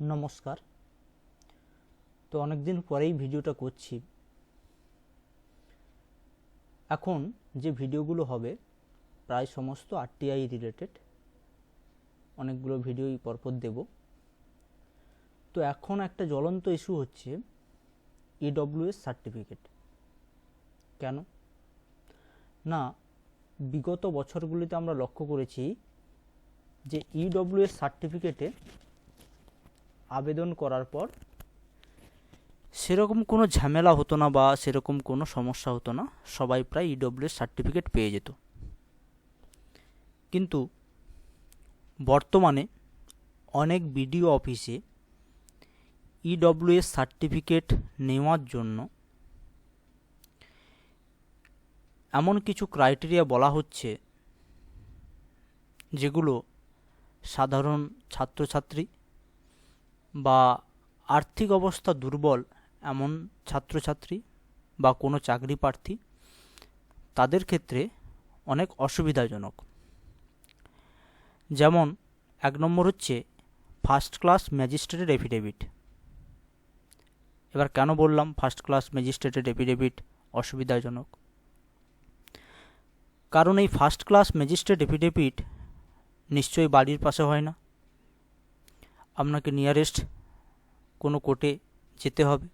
নমস্কার। তো অনেক দিন পরেই ভিডিওটা করছি। এখন যে ভিডিওগুলো হবে, প্রায় সমস্ত আরটিআই রিলেটেড অনেকগুলো ভিডিওই পরপর দেব। তো এখন একটা জ্বলন্ত ইস্যু হচ্ছে ইডব্লিউএস সার্টিফিকেট কেন? না, বিগত বছরগুলিতে আমরা লক্ষ্য করেছি যে ইডব্লিউএস সার্টিফিকেটে আবেদন করার পর সেরকম কোনো ঝামেলা হতো না বা সেরকম কোনো সমস্যা হতো না। সবাই প্রায় ইডব্লিউএস সার্টিফিকেট পেয়ে যেত। কিন্তু বর্তমানে অনেক বিডিও অফিসে ইডব্লিউএস সার্টিফিকেট নেওয়ার জন্য এমন কিছু ক্রাইটেরিয়া বলা হচ্ছে, যেগুলো সাধারণ ছাত্রছাত্রী বা আর্থিক অবস্থা দুর্বল এমন ছাত্রছাত্রী বা কোনো চাকরি প্রার্থী, তাদের ক্ষেত্রে অনেক অসুবিধাজনক। যেমন এক নম্বর হচ্ছে ফার্স্ট ক্লাস ম্যাজিস্ট্রেটের এফিডেভিট এবার কেন বললাম ফার্স্ট ক্লাস ম্যাজিস্ট্রেটের এফিডেভিট অসুবিধাজনক? কারণ এই ফার্স্ট ক্লাস ম্যাজিস্ট্রেট এফিডেভিট নিশ্চয়ই বাড়ির পাশে হয় না। আপনাকে নিয়ারেস্ট কোনো কোর্টে যেতে হবে।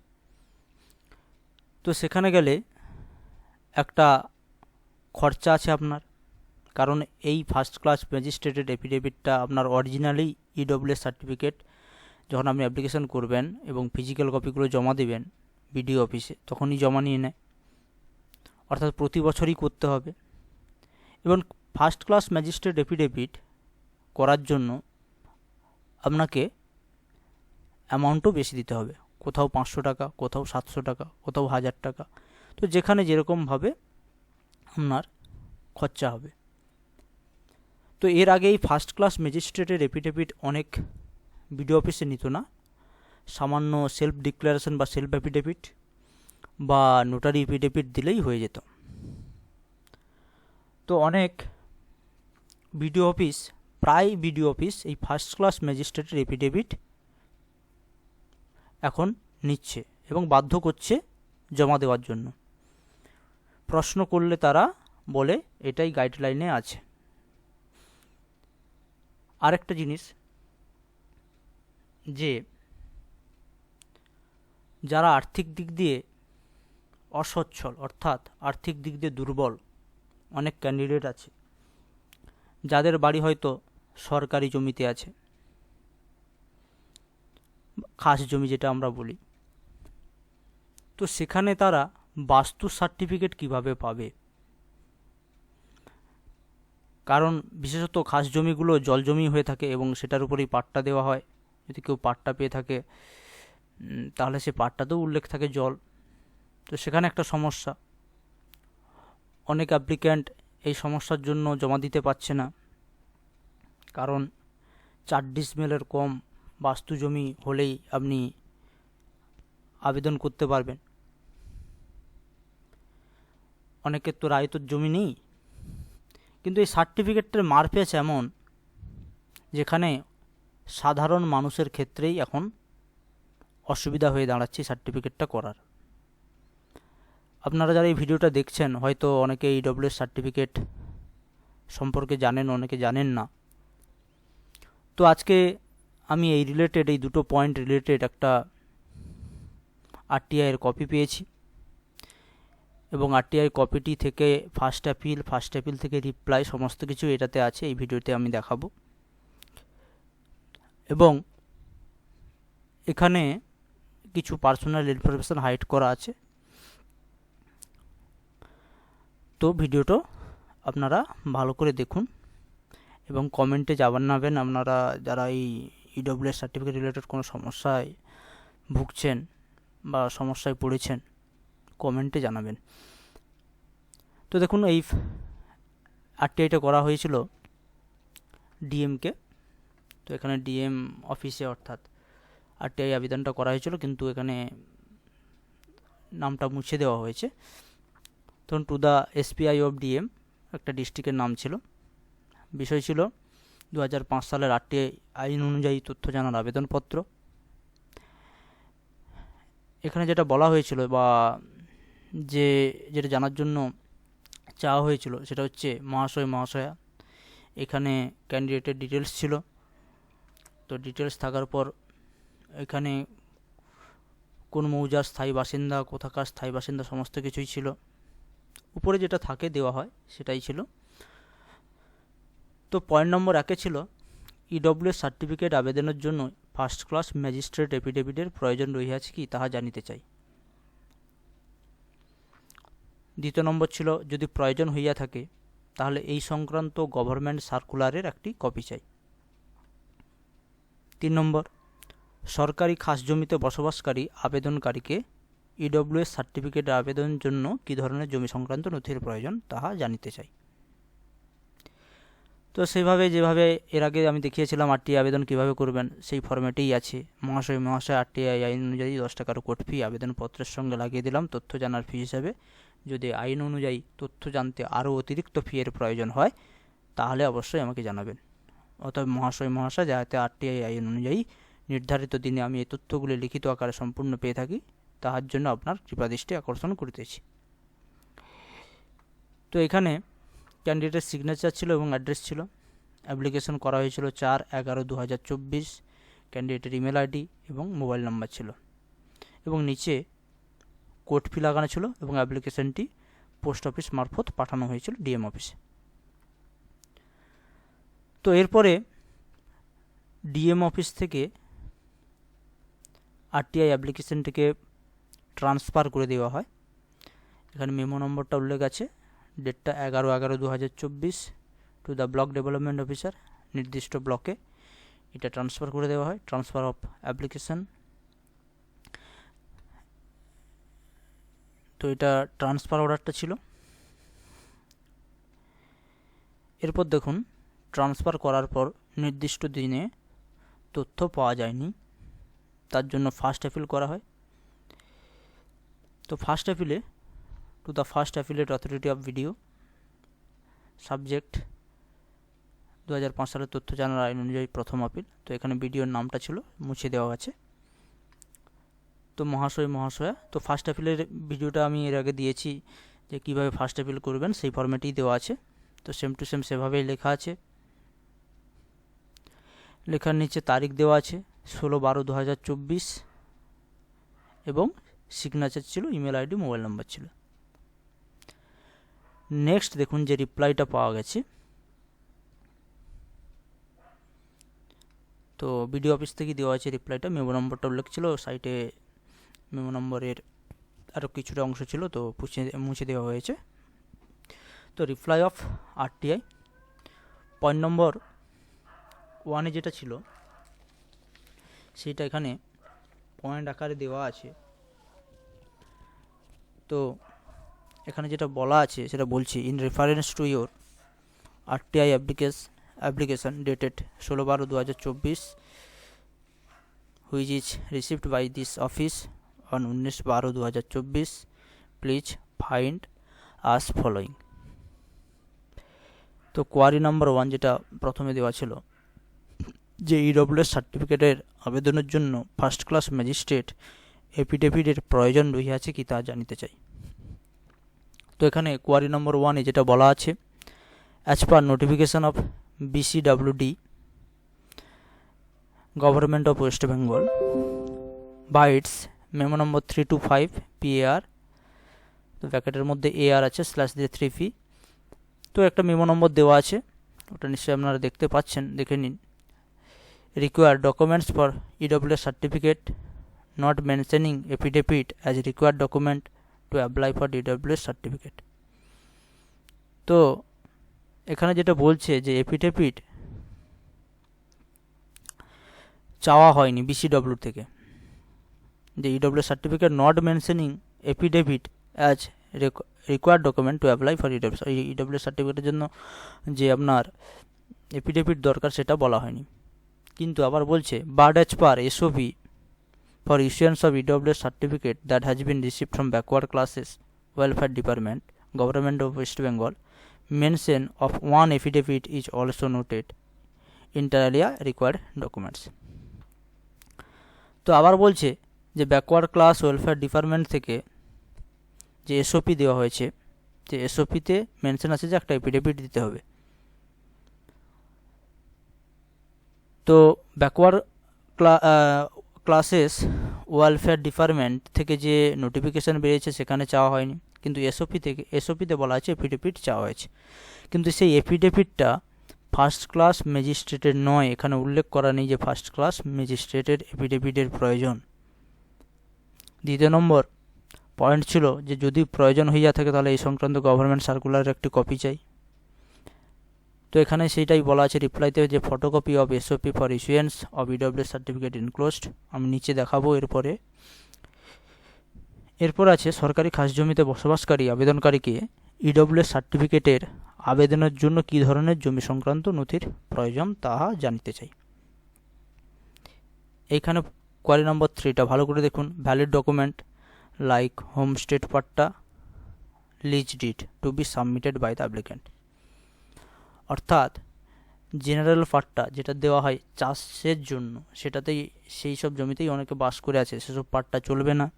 তো সেখানে গেলে একটা খরচা আছে আপনার। কারণ এই ফার্স্ট ক্লাস ম্যাজিস্ট্রেটেড এফিডেভিটটা আপনার অরিজিনালি ইডব্লিউএস সার্টিফিকেট যখন আপনি অ্যাপ্লিকেশন করবেন এবং ফিজিক্যাল কপিগুলো জমা দেবেন বিডিও অফিসে তখনই জমা নিয়ে নেয়। অর্থাৎ প্রতি বছরই করতে হবে। এবং ফার্স্ট ক্লাস ম্যাজিস্ট্রেট এফিডেভিট করার জন্য আপনাকে অ্যামাউন্টও বেশি দিতে হবে। কোথাও পাঁচশো টাকা, কোথাও সাতশো টাকা, কোথাও হাজার টাকা। তো যেখানে যেরকমভাবে আপনার খরচা হবে। তো এর আগে এই ফার্স্ট ক্লাস ম্যাজিস্ট্রেটের এফিডেভিট অনেক বিডিও অফিসে নিত না। সামান্য সেলফ ডিক্লারেশন বা সেলফ অ্যাফিডেভিট বা নোটারি এফিডেভিট দিলেই হয়ে যেত। তো অনেক বিডিও অফিস প্রায় বিডিও অফিস, এই ফার্স্ট ক্লাস ম্যাজিস্ট্রেটের এফিডেভিট এখন নিচ্ছে এবং বাধ্য করছে জমা দেওয়ার জন্য। প্রশ্ন করলে তারা বলে, এটাই গাইডলাইনে আছে। আরেকটা জিনিস, যে যারা আর্থিক দিক দিয়ে অসচ্ছল, অর্থাৎ আর্থিক দিক দিয়ে দুর্বল, অনেক ক্যান্ডিডেট আছে, যাদের বাড়ি হয়তো সরকারি জমিতে আছে। খাস জমি যেটা আমরা বলি। তো সেখানে তারা বাস্তু সার্টিফিকেট কীভাবে পাবে? কারণ বিশেষত খাস জমিগুলো জল জমি হয়ে থাকে এবং সেটার উপরেই পাট্টা দেওয়া হয়। যদি কেউ পাট্টা পেয়ে থাকে তাহলে সে পাট্টাতেও উল্লেখ থাকে জল। তো সেখানে একটা সমস্যা। অনেক অ্যাপ্লিক্যান্ট এই সমস্যার জন্য জমা দিতে পারছে না। কারণ চার ডিসমেলের কম বাস্তু জমি হলেই আপনি আবেদন করতে পারবেন। অনেকের তো রায়তর জমি নেই। কিন্তু এই সার্টিফিকেটের মারপেচ এমন, যেখানে সাধারণ মানুষের ক্ষেত্রেই এখন অসুবিধা হয়ে দাঁড়াচ্ছে সার্টিফিকেটটা করার। আপনারা যারা এই ভিডিওটা দেখছেন, হয়তো অনেকে এই ডব্লিউএস সার্টিফিকেট সম্পর্কে জানেন, অনেকে জানেন না। তো আজকে আমি এই রিলেটেড এই দুটো পয়েন্ট রিলেটেড একটা আরটিআইয়ের কপি পেয়েছি। এবং আরটিআই কপিটি থেকে ফার্স্ট অ্যাপিল ফার্স্ট অ্যাপিল থেকে রিপ্লাই সমস্ত কিছু এটাতে আছে, এই ভিডিওতে আমি দেখাবো। এবং এখানে কিছু পার্সোনাল ইনফরমেশান হাইড করা আছে। তো ভিডিওটা আপনারা ভালো করে দেখুন। এবং কমেন্টে জানাবেন আপনারা যারা এই ইডব্লিউএস সার্টিফিকেট রিলেটেড কোনো সমস্যায় ভুগছেন বা সমস্যায় পড়েছেন কমেন্টে জানাবেন। তো দেখুন, এই আরটিআইটা করা হয়েছিল ডিএমকে তো এখানে ডিএম অফিসে অর্থাৎ আরটিআই আবেদনটা করা হয়েছিল, কিন্তু এখানে নামটা মুছে দেওয়া হয়েছে। তখন to the SPI of DM একটা ডিস্ট্রিক্টের নাম ছিল। বিষয় ছিল দু হাজার পাঁচ সালের আটটি আইন অনুযায়ী তথ্য জানার আবেদনপত্র। এখানে যেটা বলা হয়েছিল বা যে, যেটা জানার জন্য চাওয়া হয়েছিল সেটা হচ্ছে মহাশয়, মহাশয়া। এখানে ক্যান্ডিডেটের ডিটেলস ছিল। তো ডিটেলস থাকার পর এখানে কোন মৌজার স্থায়ী বাসিন্দা, কোথাকার স্থায়ী বাসিন্দা, সমস্ত কিছুই ছিল। উপরে যেটা থাকে দেওয়া হয় সেটাই ছিল। তো পয়েন্ট নম্বর একে ছিল ইডব্লিউ সার্টিফিকেট আবেদনের জন্য ফার্স্ট ক্লাস ম্যাজিস্ট্রেট এফিডেভিটের প্রয়োজন রহিয়াছে কি তাহা জানিতে চাই। দ্বিতীয় নম্বর ছিল, যদি প্রয়োজন হইয়া থাকে, তাহলে এই সংক্রান্ত গভর্নমেন্ট সার্কুলারের একটি কপি চাই। তিন নম্বর, সরকারি খাস জমিতে বসবাসকারী আবেদনকারীকে ইডব্লিউএস সার্টিফিকেট আবেদনের জন্য কী ধরনের জমি সংক্রান্ত নথির প্রয়োজন তাহা জানিতে চাই। তো সেইভাবে যেভাবে এর আগে আমি দেখিয়েছিলাম আরটিআই আবেদন কীভাবে করবেন, সেই ফর্ম্যাটেই আছে। মহাশয় মহাশয় আরটিআই আইন অনুযায়ী দশ টাকার কোর্ট ফি আবেদনপত্রের সঙ্গে লাগিয়ে দিলাম, তথ্য জানার ফি হিসাবে। যদি আইন অনুযায়ী তথ্য জানতে আরও অতিরিক্ত ফি এর প্রয়োজন হয়, তাহলে অবশ্যই আমাকে জানাবেন। অতএব মহাশয় মহাশয়, যাতে আরটিআই আইন অনুযায়ী নির্ধারিত দিনে আমি এই তথ্যগুলি লিখিত আকারে সম্পূর্ণ পেয়ে থাকি, তাহার জন্য আপনার কৃপাদৃষ্টি আকর্ষণ করিতেছি। তো এখানে ক্যান্ডিডেটের সিগনেচার ছিল এবং অ্যাড্রেস ছিল। অ্যাপ্লিকেশন করা হয়েছিল চার এগারো দু হাজার চব্বিশ। ক্যান্ডিডেটের ইমেল আইডি এবং মোবাইল নাম্বার ছিল। এবং নিচে কোড ফি লাগানো ছিল এবং অ্যাপ্লিকেশনটি পোস্ট অফিস মারফত পাঠানো হয়েছিল ডিএম অফিসে তো এরপরে ডিএম অফিস থেকে আরটিআই অ্যাপ্লিকেশনটিকে ট্রান্সফার করে দেওয়া হয়। এখানে মেমো নম্বরটা উল্লেখ আছে। ডেটটা এগারো এগারো দু হাজার চব্বিশ to the block development officer নির্দিষ্ট ব্লকে এটা ট্রান্সফার করে দেওয়া হয় ট্রান্সফার অফ অ্যাপ্লিকেশান তো এটা ট্রান্সফার অর্ডারটা ছিল। এরপর দেখুন ট্রান্সফার করার পর নির্দিষ্ট দিনে তথ্য পাওয়া যায়নি। তার জন্য ফার্স্ট অ্যাপিল করা হয়। তো ফার্স্ট অ্যাপিলে to the first appellate authority of BDO subject দু হাজার পাঁচ সালের তথ্য জানার আইন অনুযায়ী প্রথম আপিল। তো এখানে ভিডিওর নামটা ছিল, মুছে দেওয়া আছে। তো মহাশয়, মহাশয়া, তো ফার্স্ট অ্যাপিলের ভিডিওটা আমি এর আগে দিয়েছি যে কীভাবে ফার্স্ট অ্যাপিল করবেন, সেই ফর্ম্যাটেই দেওয়া আছে। তো সেম টু সেম সেভাবেই লেখা আছে। লেখার নিচে তারিখ দেওয়া আছে, ষোলো বারো দু হাজার চব্বিশ। এবং সিগনেচার ছিল ইমেল আইডি মোবাইল নাম্বার ছিল। নেক্সট দেখুন যে রিপ্লাইটা পাওয়া গেছে। তো বিডিও অফিস থেকে দেওয়া আছে রিপ্লাইটা মেমো নম্বরটা উল্লেখ ছিল সাইটে মেমো নম্বরের আরও কিছুটা অংশ ছিল, তো পুছে, মুছে দেওয়া হয়েছে। তো reply of RTI point number ওয়ানে যেটা ছিল, সেটা এখানে পয়েন্ট আকারে দেওয়া আছে। তো এখানে যেটা বলা আছে, সেটা বলছি in reference to your RTI application application dated ষোলো বারো দু হাজার চব্বিশ which is received by this office on উনিশ বারো দু হাজার চব্বিশ প্লিজ ফাইন্ড আস ফলোয়িং তো কোয়ারি নাম্বার ওয়ান যেটা প্রথমে দেওয়া ছিল, যে ইডব্লিউএস সার্টিফিকেটের আবেদনের জন্য ফার্স্ট ক্লাস ম্যাজিস্ট্রেট এফিডেভিটের প্রয়োজন রহিয়াছে কি তা জানিতে চাই। তো এখানে কোয়ারি নম্বর ওয়ানে যেটা বলা আছে as per notification of BCWD government of West Bengal vide its memo number three two five PAR তো ব্যাকেটের মধ্যে এআর আছে স্ল্যাশ দিয়ে থ্রি পি তো একটা মেমো নম্বর দেওয়া আছে, ওটা নিশ্চয়ই আপনারা দেখতে পাচ্ছেন, দেখে নিন। Require documents for EW certificate not mentioning affidavit as required document to apply for DWS certificate তো, এখানে যেটা বলছে যে এফিডেভিট চাওয়া হয়নি বিসিডব্লিউ থেকে। যে EW certificate not mentioning affidavit as required document to apply for EW EW সার্টিফিকেটের জন্য যে আপনার এফিডেভিট দরকার সেটা বলা হয়নি। কিন্তু আবার বলছে but as per SOP for issuance of EWS certificate that has been received from backward classes welfare department government of west bengal mention of one affidavit is also noted inter required documents তো আবার বলছে যে backward class welfare department থেকে যে SOP দেওয়া হয়েছে যে এসওপিতে mention আছে যে একটা এফিডেভিট দিতে হবে তো ব্যাকওয়ার্ড ক্লাসেস ওয়েলফেয়ার ডিপার্টমেন্ট থেকে যে নোটিফিকেশান বেরিয়েছে সেখানে চাওয়া হয়নি। কিন্তু এসওপি থেকে এসওপিতে বলা আছে এফিডেভিট চাওয়া হয়েছে। কিন্তু সেই এফিডেভিটটা ফার্স্ট ক্লাস ম্যাজিস্ট্রেটের নয়, এখানে উল্লেখ করা নেই যে ফার্স্ট ক্লাস ম্যাজিস্ট্রেটের এফিডেভিটের প্রয়োজন। দ্বিতীয় নম্বর পয়েন্ট ছিল যে যদি প্রয়োজন হইয়া থাকে তাহলে এই সংক্রান্ত গভর্নমেন্ট সার্কুলারের একটি কপি চাই। তো এখানে সেইটাই বলা আছে রিপ্লাইতে যে photocopy of SOP for issuance of EW certificate enclosed আমি নিচে দেখাবো এরপরে। এরপর আছে, সরকারি খাস জমিতে বসবাসকারী আবেদনকারীকে ইডব্লিউ সার্টিফিকেটের আবেদনের জন্য কী ধরনের জমি সংক্রান্ত নথির প্রয়োজন তাহা জানিতে চাই। এইখানে কোয়ারি নম্বর থ্রিটা ভালো করে দেখুন। Valid document like home state patta lease deed to be submitted by the applicant অর্থাৎ জেনারেল পাট্টা যেটা দেওয়া হয় চাষের জন্য, সেটাতেই সেই সব জমিতেই অনেকে বাস করে আছে। সেসব পাট্টা চলবে না।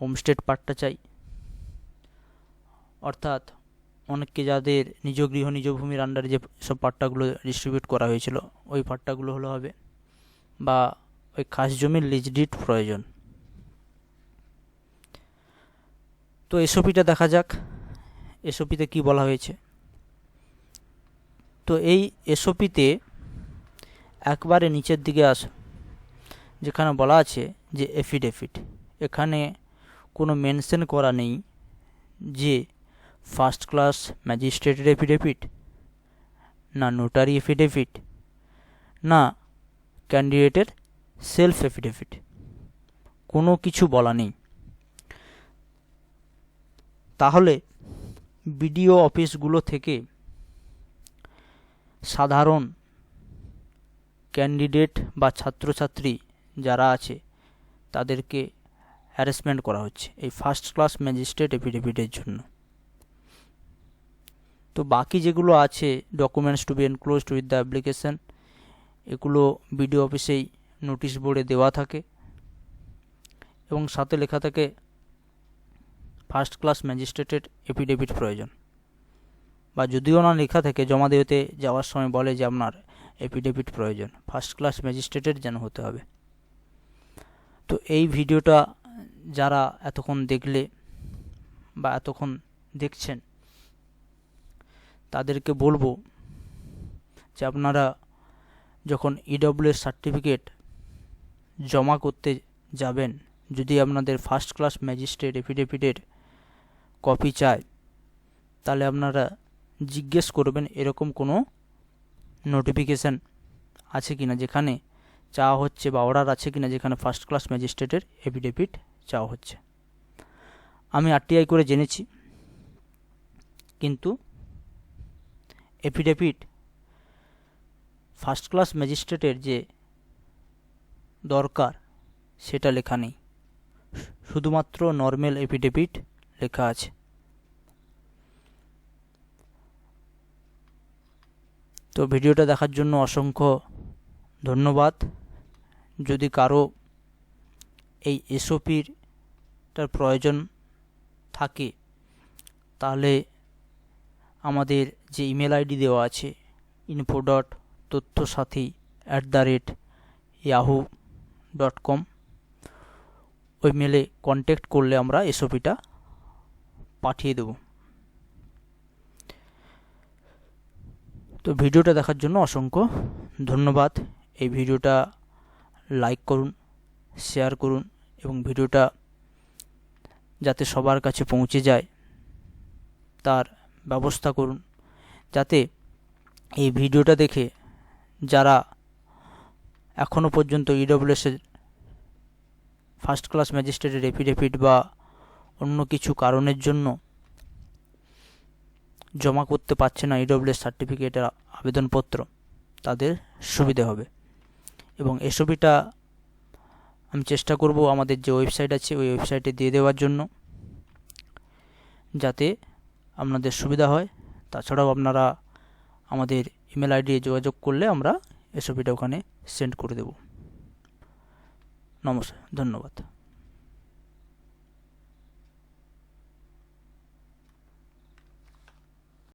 হোমস্টেড পাট্টা চাই। অর্থাৎ অনেককে যাদের নিজ গৃহ, নিজ ভূমির আন্ডারে যে সব পাট্টাগুলো ডিস্ট্রিবিউট করা হয়েছিল, ওই পাট্টাগুলো হলো হবে বা ওই খাস জমির লিজ ডিট প্রয়োজন। তো এসওপিটা দেখা যাক। এসওপিতে কি বলা হয়েছে? তো এই এসওপিতে একবারে নিচের দিকে আস, যেখানে বলা আছে যে এফিডেভিট এখানে কোনো মেনশন করা নেই যে ফার্স্ট ক্লাস ম্যাজিস্ট্রেটের এফিডেভিট না নোটারি এফিডেভিট না ক্যান্ডিডেটের সেলফ এফিডেভিট কোনো কিছু বলা নেই। তাহলে বিডিও অফিসগুলো থেকে সাধারণ ক্যান্ডিডেট বা ছাত্রছাত্রী যারা আছে, তাদেরকে হ্যারাসমেন্ট করা হচ্ছে এই ফার্স্ট ক্লাস ম্যাজিস্ট্রেট এফিডেভিটের জন্য। তো বাকি যেগুলো আছে documents to be enclosed with the application এগুলো বিডিও অফিসেই নোটিশ বোর্ডে দেওয়া থাকে এবং সাথে লেখা থাকে ফার্স্ট ক্লাস ম্যাজিস্ট্রেটের এফিডেভিট প্রয়োজন। বা যদিও না লেখা থাকে, জমা দিতে যাওয়ার সময় বলে যে আপনার এফিডেভিট প্রয়োজন। ফার্স্ট ক্লাস ম্যাজিস্ট্রেটের যেন হতে হবে। তো এই ভিডিওটা যারা এতক্ষণ দেখলে বা এতক্ষণ দেখছেন, তাদেরকে বলব যে আপনারা যখন ইডব্লিউ সার্টিফিকেট জমা করতে যাবেন, যদি আপনাদের ফার্স্ট ক্লাস ম্যাজিস্ট্রেট এফিডেভিটের কপি চায়, তাহলে আপনারা জিজ্ঞেস করবেন এরকম কোনো নোটিফিকেশান আছে কি না যেখানে চাওয়া হচ্ছে বা অর্ডার আছে কি না যেখানে ফার্স্ট ক্লাস ম্যাজিস্ট্রেটের এফিডেভিট চাওয়া হচ্ছে। আমি আরটিআই করে জেনেছি। কিন্তু এফিডেভিট ফার্স্ট ক্লাস ম্যাজিস্ট্রেটের যে দরকার, সেটা লেখা নেই। শুধুমাত্র নর্মাল এফিডেভিট লেখা আছে। তো ভিডিওটা দেখার জন্য অসংখ্য ধন্যবাদ। যদি কারও এই এসওপির তার প্রয়োজন থাকে, তাহলে আমাদের যে ইমেল আইডি দেওয়া আছে info dot tathya sathi at the rate Yahoo dot com ওই মেলে কন্ট্যাক্ট করলে আমরা এসওপিটা পাঠিয়ে দেব। তো ভিডিওটা দেখার জন্য অসংখ্য ধন্যবাদ। এই ভিডিওটা লাইক করুন, শেয়ার করুন এবং ভিডিওটা যাতে সবার কাছে পৌঁছে যায় তার ব্যবস্থা করুন। যাতে এই ভিডিওটা দেখে যারা এখনও পর্যন্ত ইডব্লিউএসের ফার্স্ট ক্লাস ম্যাজিস্ট্রেটের এফিডেভিট বা অন্য কিছু কারণের জন্য জমা করতে পারছে না ইডব্লিউএস সার্টিফিকেটের আবেদনপত্র, তাদের সুবিধে হবে। এবং এসবিটা আমি চেষ্টা করব আমাদের যে ওয়েবসাইট আছে, ওই ওয়েবসাইটে দিয়ে দেওয়ার জন্য, যাতে আপনাদের সুবিধা হয়। তাছাড়াও আপনারা আমাদের ইমেল আইডি যোগাযোগ করলে আমরা এসবিটা ওখানে সেন্ড করে দেব। নমস্কার, ধন্যবাদ।